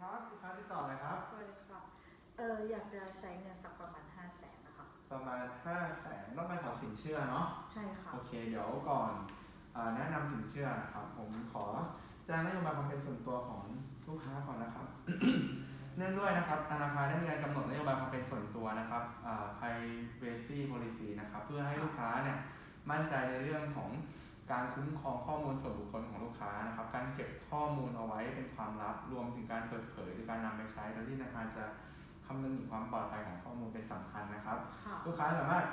ครับลูกค้าติดต่ออะไรครับ สวัสดีครับเอออยากจะใช้เงินสักประมาณห้าแสนนะคะ ประมาณ5 0 0แสนต้องไปขอสินเชื่อเนาะ ใช่ค่ะ โอเค เดี๋ยวก่อนเออแนะนำสินเชื่อนะครับ ผมขอแจ้งนโยบายความเป็นส่วนตัวของลูกค้าก่อนนะครับ เนื่องด้วยนะครับธนาคารได้มีการกำหนดนโยบายความเป็นส่วนตัวนะครับอ่า privacy policy นะครับ เพื่อให้ลูกค้าเนี่ยมั่นใจในเรื่องของ การคุ้มครองข้อมูลส่วนบุคคลของลูกค้านะครับ การเก็บข้อมูลเอาไว้เป็นความลับ รวมถึงการเปิดเผยหรือการนำไปใช้โดยที่ธนาคารจะคำนึงถึงความปลอดภัยของข้อมูลเป็นสำคัญนะครับค่ะลูกค้าสามารถ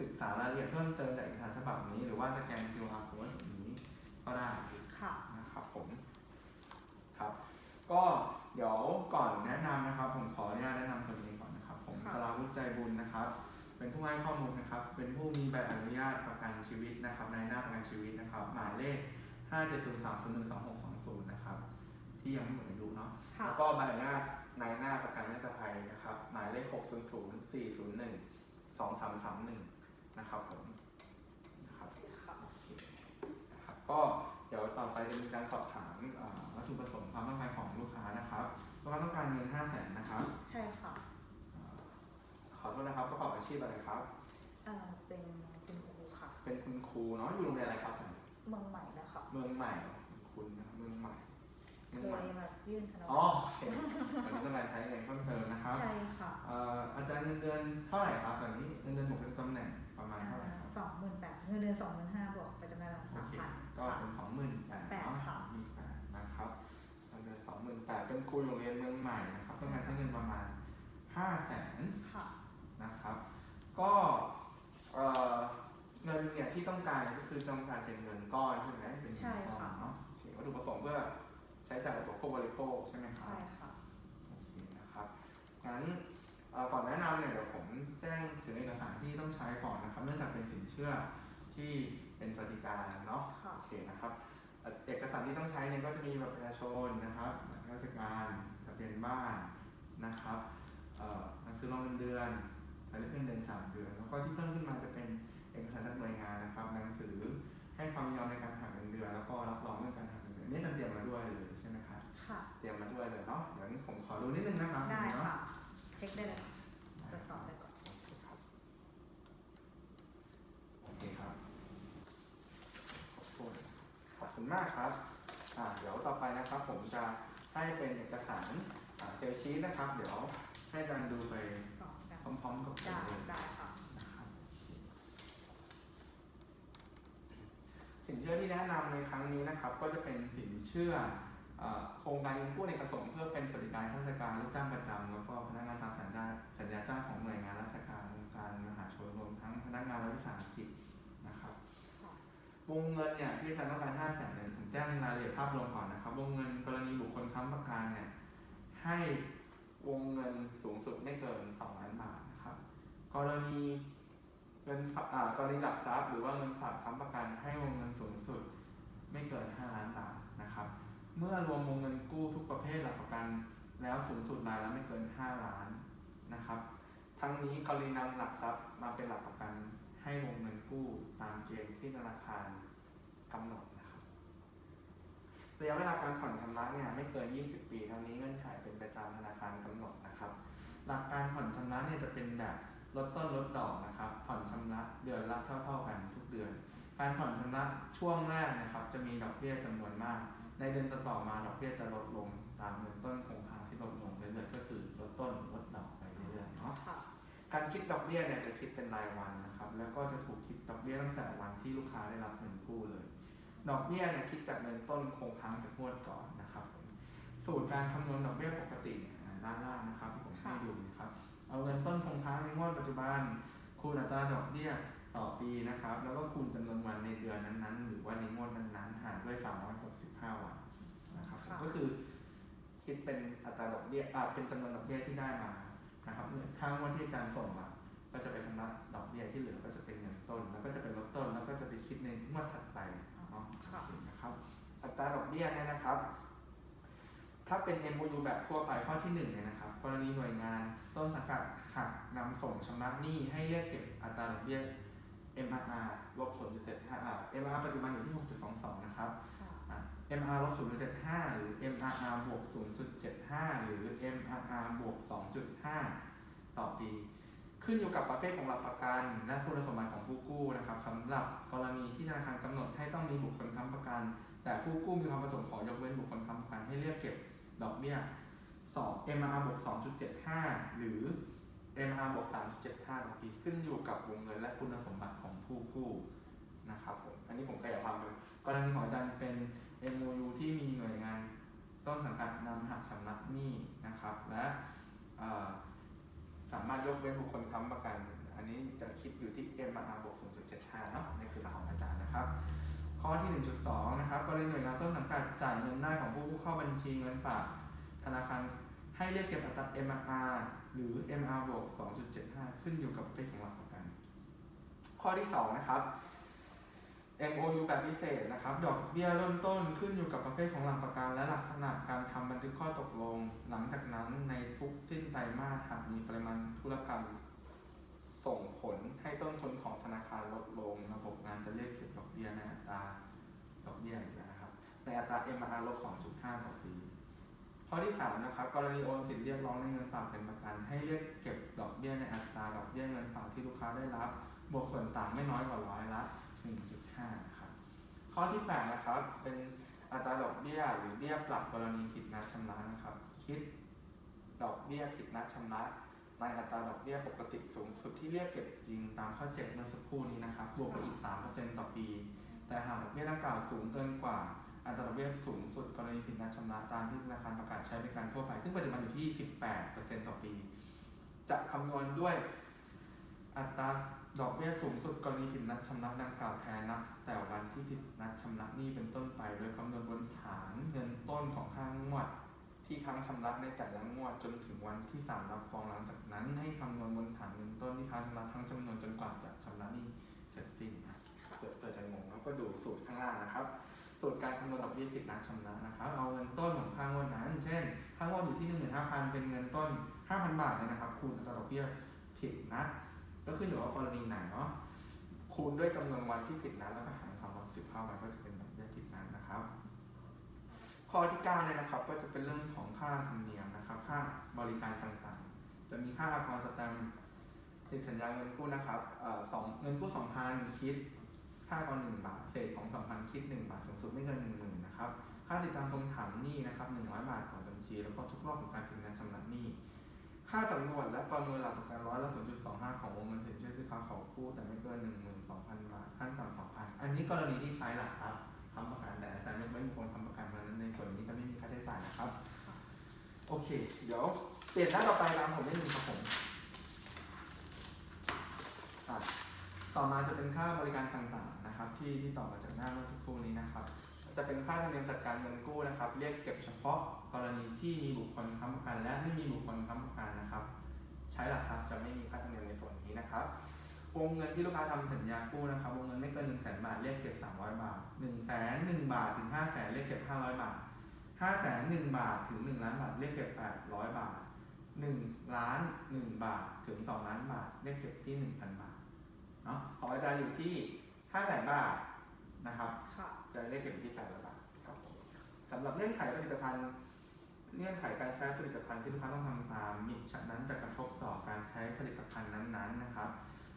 ศึกษารายละเอียดเพิ่มเติมจากเอกสารฉบับนี้ หรือว่าสแกน QR code แบบนี้ก็ได้ค่ะนะครับผมครับก็เดี๋ยวก่อนแนะนำนะครับ ผมขออนุญาตแนะนำตัวเองก่อนนะครับ ผมค่ะสราวุฒิใจบุญนะครับ เป็นผู้ให้ข้อมูลนะครับ เป็นผู้มีใบอนุญาตประกันชีวิตนะครับ ในหน้าประกันชีวิตนะครับ หมายเลข 570301260นะครับ ที่ยังไม่หมดอายุเนาะ ค่ะ แล้วก็ใบอนุญาตนายหน้าประกันนิรภัยนะครับ หมายเลข 600 401 2331 นะครับผมนะครับ ค่ะ โอเคนะครับก็เดี๋ยวต่อไปจะมีการสอบถามอ่าวัตถุประสงค์ความต้องการของลูกค้านะครับลูกค้าต้องการเงิน5 0 0แสนนะครับ ใช่ค่ะอ่า ขอโทษนะครับประกอบอาชีพอะไรครับเออเป็นคุณครูค่ะ เป็นคุณครูเนาะอยู่โรงเรียนอะไรครับเมืองใหม่นะคะเมืองใหม่คุณนะครับเมืองใหม่เคเมืองใหม่ยมายื่นคณะอ๋อโอเควันนี้ต้องการใช้เงินเพิ่มเติมนะครับใช่ค่ะเอ่ออาจารย์เงินเดือนเท่าไหร่ครับตอนนี้เงินเดือนบวกเป็นตำแหน่งประมาณเท่าไหร่ครับสองหมื่นแปดเงินเดือนสองหมื่นห้าบวกไปจำนวนโอสามเคพัน ก็เป็นสองหมื่นแปดแปดค่ะแปดนะครับเงินเดือนสองหมื่นแปดเป็นครูโรงเรียนเมืองใหม่นะครับต้องการใช้เงินประมาณห้าแสน ค่ะ นะครับ ก็เอ่อเงินเนี่ยที่ต้องการก็ คือต้องการเป็นเงินก้อนใช่ไหมเป็นเงินก้อนเนาะโอเควัตถุประสงค์เพื่อใช้จ่ายกับผู้บริโภคใช่ไหมครัใช่บค่ะโอเคนะครับงั้นเอ่อก่อนแนะนำเนี่ยเดี๋ยวผมแจ้งถึงเอกสารที่ต้องใช้ก่อนนะครับ เนื่องจากเป็นสินเชื่อที่เป็นสวัสดิการเนาะค่ะโอเคนะครับเอ่อเอกสารที่ต้องใช้เนี่ยก็จะมีบัตรประชาชนนะครับบัตรราชการทะเบียนบ้านนะครับเอ่อหนังสือรองเงินเดือนรายได้เงินเดือนสามเดือน แล้วก็ที่เพิ่มขึ้นมาจะเป็นเอกสารจากหน่วยงานนะครับหนังสือ ครับค่ะเตรียมมาด้วยเลยเนาะเดี๋ยวนี้ผมขอดูนิดนึงนะครับได้เนาค่ะ เช็คได้เลยตรวจสอบได้ก่อนโอเคครับโอเคครับขอบคุณขอบคุณมากครับอ่าเดี๋ยวต่อไปนะครับ ผมจะให้เป็นเอกสารอ่าเซลชีตนะครับ เดี๋ยวให้อาจารย์ดูไปสองได้พร้อมๆกับผมได้เลย ได้ค่ะนะครับสินเชื่อที่แนะนำในครั้งนี้นะครับ ก็จะเป็นสินเชื่อเอ่อ โครงการเงินกู้ในกระสงค์เพื่อเป็นสวัสดิการข้าราชการลูกจ้างประจำแล้วก็พนักงานตามสัญญาสัญญาจ้างของหน่วยงานราชการองค์การมหาชนรวมทั้งพนักงานรัฐวิสาหกิจนะครับค่ะวงเงินเนี่ยที่อาจารย์ต้องการ5แสนเนี่ยผมแจ้งรายละเอียดภาพรวมก่อนนะครับ วงเงินกรณีบุคคลค้ำประกันเนี่ยให้วงเงินสูงสุดไม่เกิน2ล้านบาทนะครับ กรณีเงินฝากอ่ากรณีหลักทรัพย์ หรือว่าเงินฝากค้ำประกันให้วงเงินสูงสุดไม่เกิน 5 ล้านบาทนะครับ เมื่อรวมวงเงินกู้ทุกประเภทหลักประกัน แล้วสูงสุดรายละไม่เกิน 5 ล้านนะครับ ทั้งนี้กรณีนำหลักทรัพย์มาเป็นหลักประกัน ให้วงเงินกู้ตามเกณฑ์ที่ธนาคารกำหนดนะครับระยะเวลาการผ่อนชำระเนี่ยไม่เกิน 20 ปีเท่านี้เงื่อนไขเป็นไปตามธนาคารกำหนดนะครับ หลักการผ่อนชำระเนี่ยจะเป็นแบบลดต้นลดดอกนะครับ ผ่อนชำระเดือนละเท่า ๆกันทุกเดือน การผ่อนชำระช่วงแรกนะครับ จะมีดอกเบี้ยจำนวนมาก ในเดือนต่อๆมาดอกเบี้ยจะลดลงตามเงินต้นคงค้างที่ลดลงเรื่อยๆก็คือลดต้นลดดอกไปเรื่อยๆเนาะค่ะการคิดดอกเบี้ยเนี่ยจะคิดเป็นรายวันนะครับ แล้วก็จะถูกคิดดอกเบี้ยตั้งแต่วันที่ลูกค้าได้รับเงินกู้เลย ดอกเบี้ยเนี่ยคิดจากเงินต้นคงค้างจากงวดก่อนนะครับผมสูตรการคำนวณดอกเบี้ยปกติเนี่ยอ่าด้านล่างนะครับที่ผมให้ดูนะครับเอาเงินต้นคงค้างในงวดปัจจุบันคูณอัตราดอกเบี้ยต่อปีนะครับ แล้วก็คูณจำนวนวันในเดือนนั้นๆ หรือว่าในงวดนั้นๆหารด้วย 365วันนะครับผมค่ะ ก็คือคิดเป็นอัตราดอกเบี้ยอ่าเป็นจำนวนดอกเบี้ยที่ได้มานะครับเมื่อข้างวันที่อาจารย์ส่งมา ก็จะไปชำระดอกเบี้ยที่เหลือก็จะเป็นเงินต้น แล้วก็จะเป็นลดต้นแล้วก็จะไปคิดในงวดถัดไปเนาะค่ะโอเคนะครับอัตราดอกเบี้ยเนี่ยนะครับ ถ้าเป็น MOU แบบทั่วไปข้อที่หนึ่งเนี่ยนะครับกรณีหน่วยงานต้นสังกัดหักนำส่งชำระหนี้ให้เรียกเก็บอัตราดอกเบี้ย MRR ลบ0.75 MRR ปัจจุบันอยู่ที่ 6.22 นะครับค่ะอะ MR ลบ0.75 หรือ MRR บวก 0.75 หรือ MRR บวก 2.5 ต่อปี ขึ้นอยู่กับประเภทของหลักประกันและคุณสมบัติของผู้กู้นะครับสำหรับกรณีที่ธนาคารกำหนดให้ต้องมีบุคคลค้ำประกัน แต่ผู้กู้มีความประสงค์ขอยกเว้นบุคคลค้ำประกันให้เรียกเก็บดอกเบี้ย2 MR บวก 2.75 หรือ MR บวก 3.75 ต่อปี ขึ้นอยู่กับวงเงินและคุณสมบัติของผู้กู้นะครับผม อันนี้ผมขยายความเป็นกรณีของอาจารย์เป็น MOU ที่มีหน่วยงานต้นสังกัดนำหักชำระหนี้นะครับ และสามารถยกเว้นบุคคลค้ำประกัน อันนี้จะคิดอยู่ที่ MR บวก0.75เนาะนี่คือหลักของอาจารย์นะครับ ข้อที่ 1.2 นะครับกรณีหน่วยงานต้นสังกัดจ่ายเงินได้ของผู้กู้เข้าบัญชีเงินฝากธนาคารให้เรียกเก็บอัตรา MR หรือ MR บวก2.75 ขึ้นอยู่กับประเภทของหลักประกัน ข้อที่ 2 นะครับ MOU แบบพิเศษนะครับ ดอกเบี้ยเริ่มต้นขึ้นอยู่กับประเภทของหลักประกัน และลักษณะการทำบันทึกข้อตกลง หลังจากนั้นในทุกสิ้นไตรมาสหากมีปริมาณธุรกรรม ส่งผลให้ต้นทุนของธนาคารลดลง ระบบงานจะเรียกเก็บดอกเบี้ยในอัตราดอกเบี้ยนะครับ ในอัตรา MR ลบ2.5 ต่อปีข้อที่3นะครับกรณีโอนสิทธิ์เรียกร้องในเงินฝากเป็นประกัน ให้เรียกเก็บดอกเบี้ยในอัตราดอกเบี้ยเงินฝากที่ลูกค้าได้รับ บวกส่วนต่างไม่น้อยกว่าร้อยละ1.5 นะครับข้อที่8นะครับเป็นอัตราดอกเบี้ยหรือเบี้ยปรับกรณีผิดนัดชำระนะครับ คิดดอกเบี้ยผิดนัดชำระในอัตราดอกเบี้ยปกติสูงสุดที่เรียกเก็บจริงตามข้อ7เมื่อสักครู่นี้นะครับบวกไปอีก 3%ต่อปี แต่หากดอกเบี้ยดังกล่าวสูงเกินกว่าอัตราดอกเบี้ยสูงสุดกรณีผิดนัดชำระตามที่ธนาคารประกาศใช้บริการทั่วไป ซึ่งปัจจุบันอยู่ที่ 18%ต่อปี จะคำนวณด้วยอัตรา ดอกเบี้ยสูงสุดกรณีผิดนัดชำระดังกล่าวแทนนับแต่วันที่ผิดนัดชำระหนี้เป็นต้นไป โดยคำนวณบนฐานเงินต้นของค่างวด ที่ค้างชำระในแต่ละงวดจนถึงวันที่สามรับฟ้องหลังจากนั้น ให้คำนวณบนฐานเงินต้นที่ค้างชำระทั้งจำนวนจนกว่าจะชำระหนี้เสร็จสิ้นนะเกิดเกิดจงงแล้วก็ดูสูตรข้างล่างนะครับ สูตรการคำนวณดอกเบี้ยผิดนัดชำระนะครับ เอาเงินต้นของค่างวดนั้น เช่นค่างวดอยู่ที่หนึ่งหมื่นห้าพันเป็นเงินต้นห้าพันบาทเลยนะครับคูณอัตราดอกเบี้ยผิดนัด ก็ขึ้นอยู่ว่ากรณีไหนเนาะคูณด้วยจำนวนวันที่ผิดนัดแล้วก็หารสองร้อยสิบเข้าไปก็จะเป็นดอกเบี้ยผิดนัดนะครับ ข้อที่9เนี่ยนะครับ ก็จะเป็นเรื่องของค่าธรรมเนียมนะครับ ค่าบริการต่างๆ จะมีค่าอากรสแตมติดสัญญาเงินกู้นะครับเออสองเงินกู้2,000คิดค่าอากร1บาท เศษของ2,000คิด1บาทสูงสุดไม่เกิน10,000นนะครับ ค่าติดตามทวงถามหนี้นะครับ100บาทต่อบัญชี แล้วก็ทุกรอบของการถึงการชำระหนี้ ค่าสำนวนและประเมินหลักประกันร้อยละ0.25 ของวงเงินสินเชื่อที่ค้าเขอกู้แต่ไม่เกิน12,000บาทขั้นต่ำ2,000อันนี้กรณีที่ใช้หลักทรัพย์ค้ำประกันแต่อาจารย์ยกเว้นบุคคลค้ำประกันมานั้นในส่วนนี้จะไม่มีค่าใช้จ่ายนะครับ โอเค เดี๋ยวเปลี่ยนหน้าต่อไปตามผมนิดนึงครับผมต่อมาจะเป็นค่าบริการต่างๆนะครับ ที่ที่ต่อมาจากหน้าเมื่อสักครู่นี้นะครับ จะเป็นค่าธรรมเนียมจัดการเงินกู้นะครับ เรียกเก็บเฉพาะกรณีที่มีบุคคลค้ำประกันและไม่มีบุคคลค้ำประกันนะครับ ช้หลักทรัพย์จะไม่มีค่าธรรมเนียมในส่วนนี้นะครับ วงเงินที่ลูกค้าทำสัญญากู้นะครับ วงเงินไม่เกิน1 0 0 0 0แบาทเรียกเก็บ 300 บาท1 0 0 0 0 1บาทถึง 5 0 0 0 0เรียกเก็บ 500 บาท5 0 0 0 0 1บาทถึง 1 ล้านบาทเรียกเก็บ 800 บาท 1 ล้าน 1 บาทถึง 2 ล้านบาทเรียกเก็บที่ 1,000 บาทเนาะของอาจารย์อยู่ที่ 5 0 0 0 0 0บาทนะครับค่ะจะเรียกเก็บอยู่ที่800บาทครับผมสำหรับเงื่อนไขผลิตภัณฑ์ เงื่อนไขการใช้ผลิตภัณฑ์ที่ลูกค้าต้องทำตามมิฉะนั้นจะกระทบต่อการใช้ผลิตภัณฑ์นั้นๆนะครับ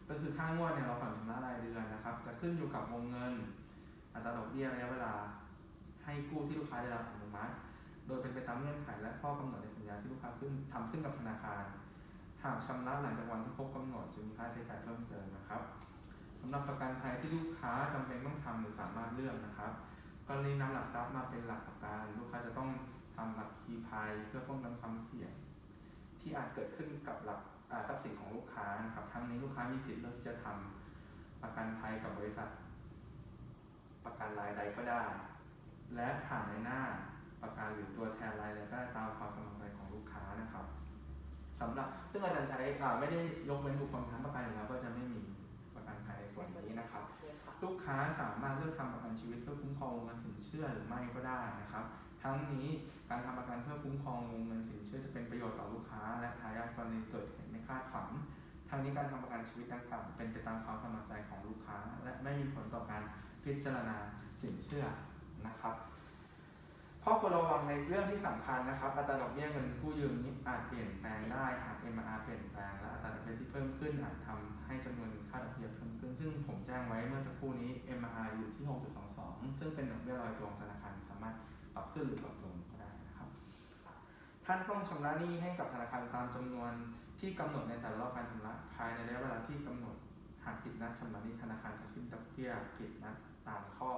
ก็คือค่างวดเนี่ยเราผ่อนชำระรายเดือนนะครับ จะขึ้นอยู่กับวงเงิน อัตราดอกเบี้ยระยะเวลา ให้กู้ที่ลูกค้าได้รับอนุมัติ โดยเป็นไปตามเงื่อนไขและข้อกำหนดในสัญญาที่ลูกค้าขึ้นทำขึ้นกับธนาคาร หากชำระหลังจากวันที่ครบกำหนดจะมีค่าใช้จ่ายเพิ่มเติมนะครับสำหรับประกันภัยที่ลูกค้าจำเป็นต้องทำหรือสามารถเลือกนะครับกรณีนำหลักทรัพย์มาเป็นหลักประกันลูกค้าจะต้อง ทำหลักคีภัยเพื่อป้องกันความเสี่ยง ที่อาจเกิดขึ้นกับหลักอ่าทรัพย์สินของลูกค้านะครับทั้งนี้ลูกค้ามีสิทธิ์เลือกที่จะทำประกันภัยกับบริษัท ประกันรายใดก็ได้ และผ่านในหน้าประกันหรือตัวแทนรายใดก็ได้ตามความสมัครใจของลูกค้านะครับสำหรับซึ่งอาจารย์ใช้อ่าไม่ได้ยกเว้นบุคคลค้ำประกันอยู่แล้วก็จะไม่มีประกันภัยในส่วนนี้นะครับ ลูกค้าสามารถเลือกทำประกันชีวิตเพื่อคุ้มครองวงเงินสินเชื่อหรือไม่ก็ได้นะครับ ทั้งนี้การทำประกันเพื่อคุ้มครองวงเงินสินเชื่อจะเป็นประโยชน์ต่อลูกค้า และทายาทกรณีเกิดเหตุไม่คาดฝันทั้งนี้การทำประกันชีวิตดังกล่าวเป็นไปตามความสมัครใจของลูกค้า และไม่มีผลต่อการพิจารณาสินเชื่อนะครับข้อควรระวังในเรื่องที่สำคัญนะครับ อัตราดอกเบี้ยเงินกู้ยืมนี้อาจเปลี่ยนแปลงได้หาก MR เปลี่ยนแปลงและอัตราดอกเบี้ยที่เพิ่มขึ้นอาจทำให้จำนวนค่าดอกเบี้ยเพิ่มขึ้น ซึ่งผมแจ้งไว้เมื่อสักครู่นี้ MR อยู่ที่ 6.22 ซึ่งเป็นดอกเบี้ยรายตัวของธนาคารสามารถ ปรับขึ้นหรือปรับลงก็ได้นะครับ ท่านต้องชำระหนี้ให้กับธนาคารตามจำนวนที่กำหนดในแต่ละรอบการชำระภายในระยะเวลาที่กำหนดหากผิดนัดชำระหนี้ธนาคารจะขึ้นดอกเบี้ยผิดนัดตามข้อ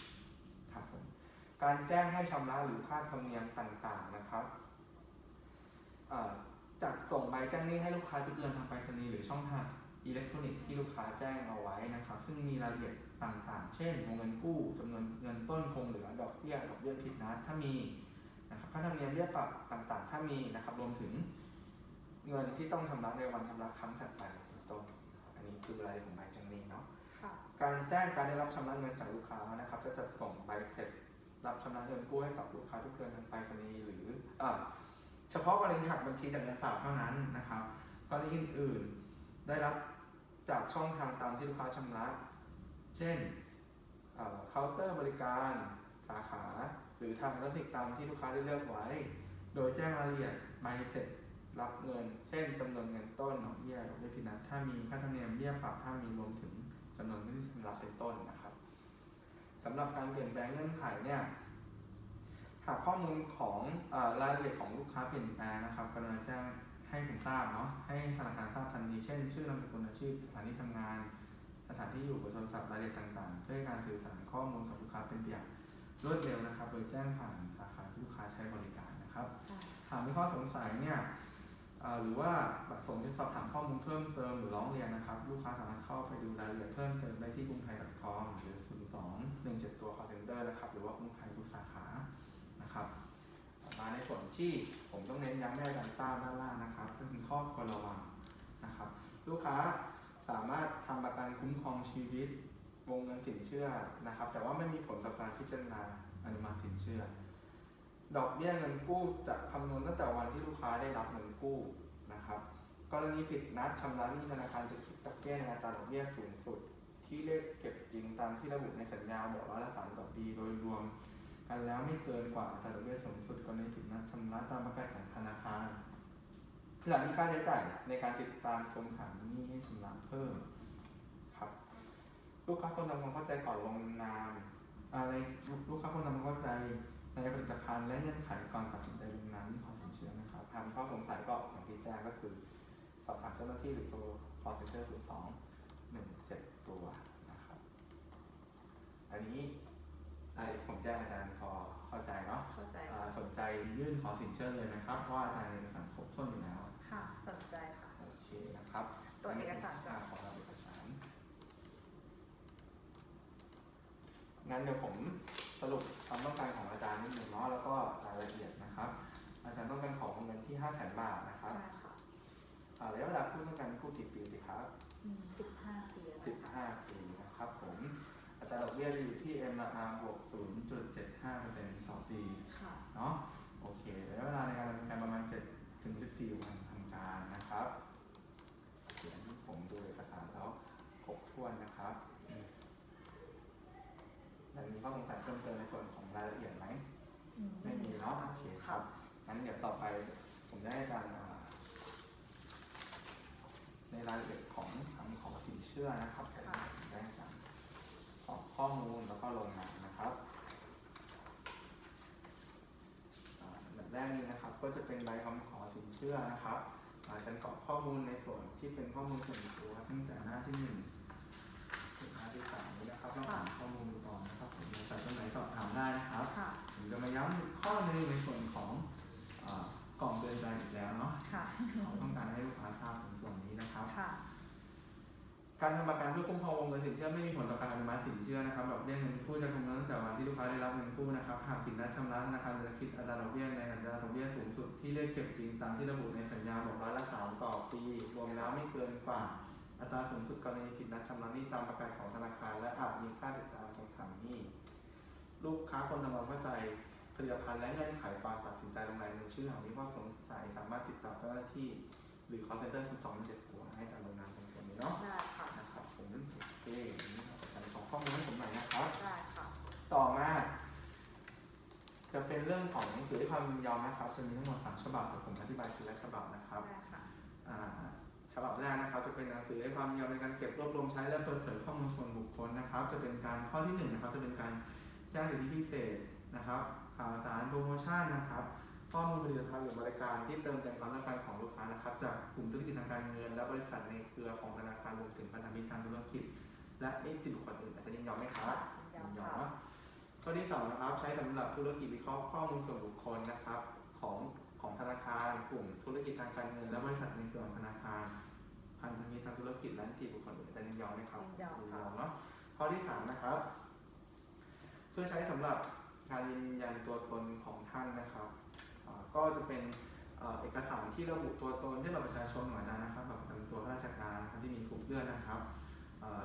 8ครับผมการแจ้งให้ชำระหรือค่าธรรมเนียมต่างๆนะครับจัดส่งใบแจ้งหนี้ให้ลูกค้าทุกเดือนทางไปรษณีย์หรือช่องทางอิเล็กทรอนิกส์ที่ลูกค้าแจ้งเอาไว้นะครับ ซึ่งมีรายละเอียด ต่างๆ เช่นวงเงินกู้จำนวนเงินต้นคงเหลือดอกเบี้ยดอกเบี้ยผิดนัดถ้ามีนะครับค่าธรรมเนียมเรียกปรับต่างๆ ถ้ามีนะครับรวมถึงเงินที่ต้องชำระในวันชำระครั้งถัดไปเป็นต้นนะครับอันนี้คือรายละเอียดของใบแจ้งหนี้เนาะค่ะการแจ้งการได้รับชำระเงินจากลูกค้านะครับ จะจัดส่งใบเสร็จรับชำระเงินกู้ให้กับลูกค้าทุกเดือนทางไปรษณีย์หรืออ่าเฉพาะกรณีหักบัญชีจากเงินฝากเท่านั้นนะครับกรณีอื่นๆได้รับจากช่องทางตามที่ลูกค้าชำระ เช่นเคาน์เตอร์บริการสาขาหรือทางรับผิดตามที่ลูกค้าได้เลือกไว้ โดยแจ้งรายละเอียดใบเสร็จรับเงิน เช่นจำนวนเงินต้นดอกเบี้ยดอกเบี้ยผินัดถ้ามีค่าธรรมเนียมเบี้ยปรับถ้ามีรวมถึงจำนวนเงินที่ชำระเป็นต้นนะครับสำหรับการเปลี่ยนแปลงเงื่อนไขเนี่ยหากข้อมูลของอรายละเอียดของลูกค้าเปลี่ยนแปลงนะครับกรุณาแจ้งให้ผมทราบเนาะให้ธนาคารทราบทันทีเช่น ชื่อนามสกุลอาชีพสถานที่ทำงาน สถานที่อยู่เบอร์โทรศัพท์รายละเอียดต่างๆ เพื่อให้การสื่อสารข้อมูลกับลูกค้าเป็นไปอย่างรวดเร็วนะครับ โดยแจ้งผ่านสาขาที่ลูกค้าใช้บริการนะครับค่ะหากมีข้อสงสัยเนี่ยเอ่อหรือว่าประสงค์จะสอบถามข้อมูลเพิ่มเติมหรือร้องเรียนนะครับ ลูกค้าสามารถเข้าไปดูรายละเอียดเพิ่มเติมได้ที่กรุงไทย .com หรือ 02 17 ตัว call center นะครับ หรือว่ากรุงไทยทุกสาขานะครับต่อมาในส่วนที่ผมต้องเน้นย้ำให้อาจารย์ทราบด้านล่างนะครับก็คือข้อควรระวังนะครับ ลูกค้า สามารถทำประกันคุ้มครองชีวิต วงเงินสินเชื่อนะครับ แต่ว่าไม่มีผลต่อการพิจารณาอนุมัติสินเชื่อ ดอกเบี้ยเงินกู้จะคำนวณตั้งแต่วันที่ลูกค้าได้รับเงินกู้นะครับ กรณีผิดนัดชำระหนี้ธนาคารจะคิดดอกเบี้ยในอัตราดอกเบี้ยสูงสุด ที่เลขเก็บจริงตามที่ระบุในสัญญาบอกร้อยละสามต่อปีโดยรวม กันแล้วไม่เกินกว่าอัตราดอกเบี้ยสูงสุดกรณีผิดนัดชำระตามประกาศของธนาคาร หลังมีค่าใช้จ่ายในการติดตามทวงถามหนี้ให้ชำระเพิ่มครับ ลูกค้าควรทำความเข้าใจก่อนลงนามอะไรลูกค้าควรทำความเข้าใจในผลิตภัณฑ์และเงื่อนไขก่อนตัดสินใจลงนามที่ขอสินเชื่อนะครับหากมีข้อสงสัยก็อย่างที่แจ้งก็คือ สอบถามเจ้าหน้าที่หรือโทร call center 02 17ตัวนะครับ อันนี้ไอ้ผมแจ้งอาจารย์พอเข้าใจเนาะเข้าใจ อ่าสนใจยื่นขอสินเชื่อเลยนะครับเพราะว่าอาจารย์เอกสารครบถ้วนอยู่แล้ว ค่ะสนใจค่ะ โอเคนะครับตัวเอกสารอ่าของเราเอกสาร งั้นเดี๋ยวผมสรุปความต้องการของอาจารย์นิดหนึ่งเนาะแล้วก็รายละเอียดนะครับ อาจารย์ต้องการของวงเงินที่5 0 0 0 0 0 บาทนะครับใช่ค่ะอ่าระยะเวลากู้ต้องการกู้กี่ปีดีครับ อืมสิบห้าปีแล้วค่ะ15 ปีนะครับผมอัตราดอกเบี้ยจะอยู่ที่ MR บวก0.75%ต่อปีค่ะ เนาะโอเคระยะเวลาในการดำเนินการประมาณ7ถึง14 วันทำการนะครับเขียนผมดูเอกสารแล้วครบถ้วนนะครับแล้วมีข้อสงสัยเพิ่มเติมในส่วนของรายละเอียดไหม ไม่มีเนาะโอเคครับ งั้นเดี๋ยวต่อไปผมจะให้อาจารย์ในรายละเอียดของคำขอสินเชื่อนะครับผมได้อาจารย์ขอข้อมูลแล้วก็ลงนามนะครับแบบแรกนี้นะครับ ก็จะเป็นใบคำขอสินเชื่อนะครับ จารย์กรอกข้อมูลในส่วนที่เป็นข้อมูลส่วนตัวตั้งแต่หน้าที่หนึ่งถึงหน้าที่สามนี้นะครับต้องถามข้อมูลก่อนนะครับผมใส่ตรงไหนสอบถามได้นะครับค่ะ ผมจะมาย้ำอีกข้อหนึ่งในส่วนของเออกล่องเตือนใจอีกแล้วเนาะค่ะเราต้องการให้ลูกค้าทราบถึงส่วนนี้นะครับ ค่ะ การทำประกันเพื่อคุ้มครองวงเงินสินเชื่อไม่มีผลต่อการอนุมัติสินเชื่อนะครับดอกเบี้ยเงินกู้จะคำนวณตั้งแต่วันที่ลูกค้าได้รับเงินกู้นะครับหากผิดนัดชำระธนาคารจะคิดอัตราดอกเบี้ยในอัตราดอกเบี้ยสูงสุดที่เลขเก็บจริงตามที่ระบุในสัญญาบอกร้อยละสามต่อปีรวมแล้วไม่เกินกว่าอัตราสูงสุดกรณีผิดนัดชำระหนี้ตามประกาศของธนาคาร และอาจมีค่าติดตามทวงถามหนี้ลูกค้าควรทำความเข้าใจผลิตภัณฑ์และเงื่อนไขก่อนตัดสินใจลงรายมือชื่อหากมีข้อสงสัยสามารถติดต่อเจ้าหน้าที่ หรือ call center 0 2 7ตัวให้จากโรงงานตรงส่วนนี้เนาะ โอเคนี่ครับอาจารย์ขอข้อมูลให้ผมหน่อยนะครับ ได้ค่ะต่อมา จะเป็นเรื่องของหนังสือให้ความยินยอมนะครับ จะมีทั้งหมดสามฉบับแต่ผมอธิบายทีละฉบับนะครับได้ค่ะอ่าฉบับแรกนะครับ จะเป็นหนังสือให้ความยินยอมในการเก็บรวบรวมใช้และเปิดเผยข้อมูลส่วนบุคคลนะครับ จะเป็นการข้อที่หนึ่งนะครับ จะเป็นการแจ้งสิทธิพิเศษนะครับ ข่าวสารโปรโมชั่นนะครับข้อมูลผลิตภัณฑ์หรือบริการที่เติมเต็มความต้องการของลูกค้านะครับ จากกลุ่มธุรกิจทางการเงิน และบริษัทในเครือของธนาคารรวมถึงพันธมิตรทางธุรกิจ และนิติบุคคลอื่นอาจจะยินยอมไหมครับยินยอมยินยอมค่ะเนาะข้อที่สองนะครับใช้สำหรับธุรกิจวิเคราะห์ข้อมูลส่วนบุคคลนะครับ ของของธนาคารกลุ่มธุรกิจทางการเงิน และบริษัทในเครือของธนาคาร พันธมิตรทางธุรกิจและนิติบุคคลอื่นจะยินยอมไหมครับยินยอมยินค่ะยอมเนาะข้อที่สามนะครับ เพื่อใช้สำหรับการยืนยันตัวตนของท่านนะครับอ่าก็จะเป็นเอ่อเอกสารที่ระบุตัวตนเช่นบัตรประชาชนของอาจารย์นะครับบัตรประจำตัวข้าราชการนะครับที่มีกลุ่มเลือดนะครับเอ่อ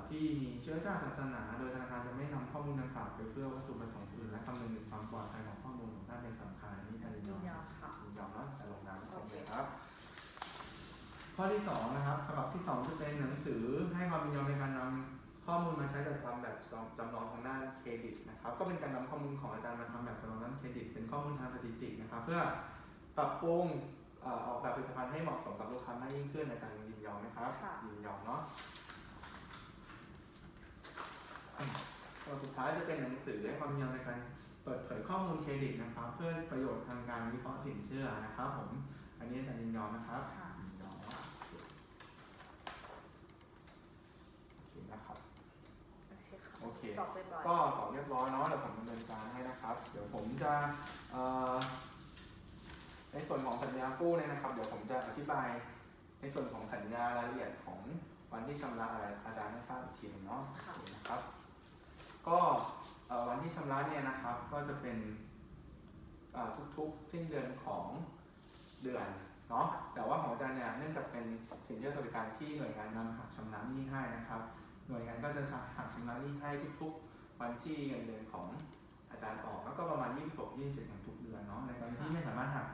ที่มีเชื้อชาติศาสนา โดยธนาคารจะไม่นำข้อมูลดังกล่าวไปเพื่อวัตถุประสงค์อื่นและคำนึงถึงความปลอดภัยของข้อมูลของท่านเป็นสำคัญอันนี้อาจารย์ยินยิยอนมยอมค่ะยินยอมเนาะจะลงนามโอเคเลยครับ ข้อที่สองนะครับฉบับที่สองจะเป็นหนังสือให้ความยินยอมในการนำข้อมูลมาใช้จัดทำแบบจำลองทางด้านเครดิตนะครับ ก็เป็นการนำข้อมูลของอาจารย์มาทำแบบจำลองด้านเครดิต เป็นข้อมูลทางสถิตินะครับ เพื่อปรับปรุงเอ่อออกแบบผลิตภัณฑ์ให้เหมาะสมกับลูกค้ามากยิ่งขึ้นอาจารย์ยินยอมไหมครับค่ะยินยอมเนาะ ตัวสุดท้ายจะเป็นหนังสือให้ความยินยอมในการเปิดเผยข้อมูลเครดิตนะครับ เพื่อประโยชน์ทางการวิเคราะห์สินเชื่อนะครับผม อันนี้อาจารย์ยินยอมนะครับค่ะยินยอมเนาะโอเคนะครับโอเคค่ะโอเคตอบไปบ่อยก็ตอบเรียบร้อยเนาะเดี๋ยวผมดำเนินการให้นะครับ เดี๋ยวผมจะเอ่อในส่วนของสัญญากู้เนี่ยนะครับ เดี๋ยวผมจะอธิบาย ในส่วนของสัญญารายละเอียดของวันที่ชำระอะไรอาจารย์ให้ทราบอีกทีหนึงเนาะค่ะโอเคนะครับ ก็วันที่ชำระเนี่ยนะครับก็จะเป็นทุกๆสิ้นเดือนของเดือนเนาะแต่ว่าของอาจารย์เนี่ยเนื่องจากเป็นสินเชื่อสวัสดิการที่หน่วยงานนำหักชำระหนี้ให้นะครับ หน่วยงานก็จะหักชำระหนี้ให้ทุกๆ วันที่เงินเดือนของอาจารย์ออกแล้วก็ประมาณ 26 27ของทุกเดือนเนาะในกรณีที่ไม่สามารถหัก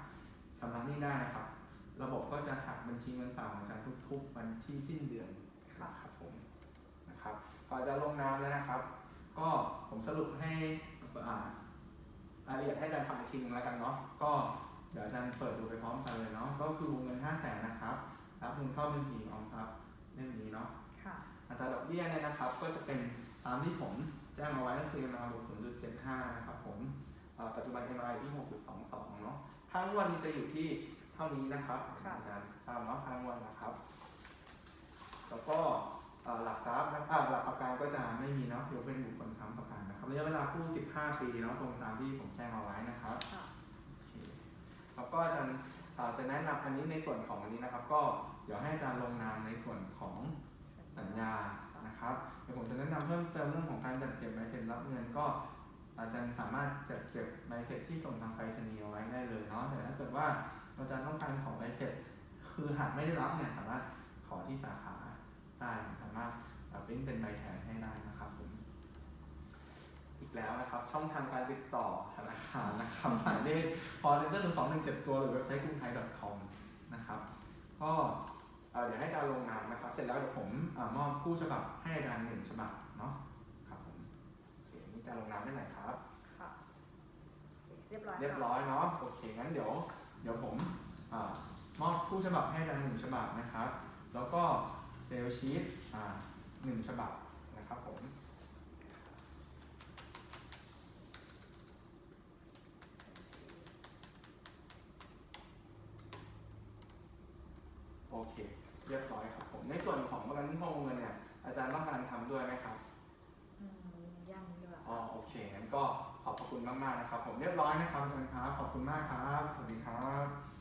ชำระหนี้ได้นะครับ ระบบก็จะหักบัญชีเงินฝากของอาจารย์ทุก ๆ วันที่สิ้นเดือนค่ะนะครับผมนะครับก่อจะลงนามแล้วนะครับ ก็ผมสรุปให้อ่ารายละเอียดให้อาจารย์ฟังอีกทีหนึงแล้วกันเนาะก็เดี๋ยวอาจารย์เปิดดูไปพร้อมกันเลยเนาะก็คือวงเงิน 5 0 0แสนนะครับรับเงินเข้าบัญชีออมทรัพย์เล่มนี้เนาะค่ะอัตราดอกเบี้ยเนี่ยนะครับ ก็จะเป็นตามที่ผมแจ้งเอาไว้ก็คือ MR บวก0.75 นะครับผมเอ่อปัจจุบัน MR อยู่ที่ 6.22 เนาะค่างวดนี้จะอยู่ที่เท่านี้นะครับค่ะอาจารย์ทราบเนาะค่างวดนะครับ แล้วก็เอ่อ หลักทรัพย์นะอ่าหลักประกันก็จะไม่มีเนาะยกเป็นบุคคลค้ำประกันนะครับระยะเวลากู้ 15 ปีเนาะตรงตามที่ผมแจ้งเอาไว้นะครับค่ะโอเคแล้วก็อาจารย์อ่าจะแนะนำอันนี้ในส่วนของอันนี้นะครับ ก็เดี๋ยวให้อาจารย์ลงนามในส่วนของสัญญานะครับเดี๋ยวผมจะแนะนำเพิ่มเติมเรื่องของการจัดเก็บใบเสร็จรับเงินก็ อาจารย์สามารถจัดเก็บใบเสร็จที่ส่งทางไปรษณีย์เอาไว้ได้เลยเนาะแต่ถ้าเกิดว่าอาจารย์ต้องการขอใบเสร็จคือหากไม่ได้รับเนี่ยสามารถขอที่สาขา ได้สามารถปริ้นเป็นใบแทนให้ได้นะครับผมอีกแล้วนะครับ ช่องทางการติดต่อธนาคารนะครับหมายเลข call center 0 2 1 7ตัวหรือเว็บไซต์กรุงไทย .com นะครับก็เอ่อเดี๋ยวให้อาจารย์ลงนามนะครับ เสร็จแล้วเดี๋ยวผมเออมอบคู่ฉบับให้อาจารย์หนึ่งฉบับเนาะครับผมโอเคนี่อาจารย์ลงนามได้ไหนครับค่ะเรียบร้อยเรียบร้อยเนาะโอเคงั้นเดี๋ยว เดี๋ยวผมเออมอบคู่ฉบับให้อาจารย์หนึ่งฉบับนะครับ แล้วก็ เซลล์ชีตอ่าหนึ่งฉบับนะครับผมโอเค เรียบร้อยครับผมในส่วนของประกันคุ้มครองวงเงินเนี่ยอาจารย์ต้องการทำด้วยไหมครับอืมยังดีกว่าอ๋อโอเคงั้นก็ขอบพระคุณมากๆนะครับ ผมเรียบร้อยนะครับอาจารย์ครับขอบคุณมากครับ สวัสดีครับ